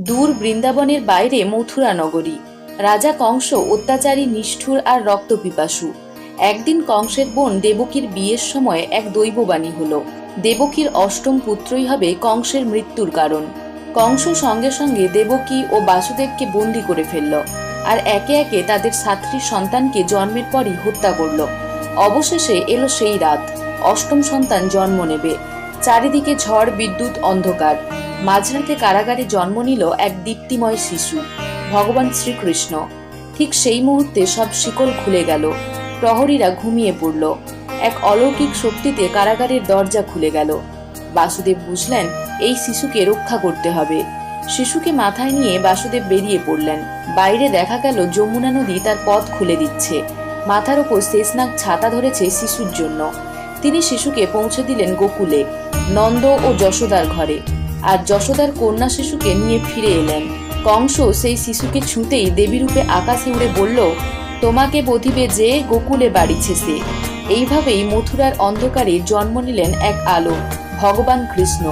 দূর বৃন্দাবনের বাইরে মথুরা নগরী। রাজা কংস অত্যাচারী নিষ্ঠুর আর রক্তপিপাসু। একদিন কংসের বোন দেবকীর বিয়ের সময় এক দৈববাণী হল, দেবকীর অষ্টম পুত্রই হবে কংসের মৃত্যুর কারণ। কংস সঙ্গে সঙ্গে দেবকী ও বাসুদেবকে বন্দি করে ফেলল আর একে একে তাদের সাতটি সন্তানকে জন্মের পরই হত্যা করল। অবশেষে এলো সেই রাত, অষ্টম সন্তান জন্ম নেবে। চারিদিকে ঝড়, বিদ্যুৎ, অন্ধকার। মাঝরাতে কারাগারে জন্ম নিল এক দীপ্তিময় শিশু, ভগবান শ্রীকৃষ্ণ। ঠিক সেই মুহূর্তে সব শিকল খুলে গেল, প্রহরীরা ঘুমিয়ে পড়ল। এক অলৌকিক শক্তিতে কারাগারের দরজা খুলে গেল। বাসুদেব বুঝলেন, এই শিশুকে রক্ষা করতে হবে। শিশুকে মাথায় নিয়ে বাসুদেব বেরিয়ে পড়লেন। বাইরে দেখা গেল যমুনা নদী তার পথ খুলে দিচ্ছে। মাথার ওপর শেষনাগ ছাতা ধরেছে শিশুর জন্য। তিনি শিশুকে পৌঁছে দিলেন গোকুলে, নন্দ ও যশোদার ঘরে। আর যশোদার কন্যা শিশুকে নিয়ে ফিরে এলেন। কংস সেই শিশুকে ছুঁতেই দেবীরূপে আকাশে উড়ে বলল, তোমাকে বধিবে যে গোকুলে বাড়িছে সে এইভাবেই মথুরার অন্ধকারে জন্ম নিলেন এক আলো, ভগবান কৃষ্ণ।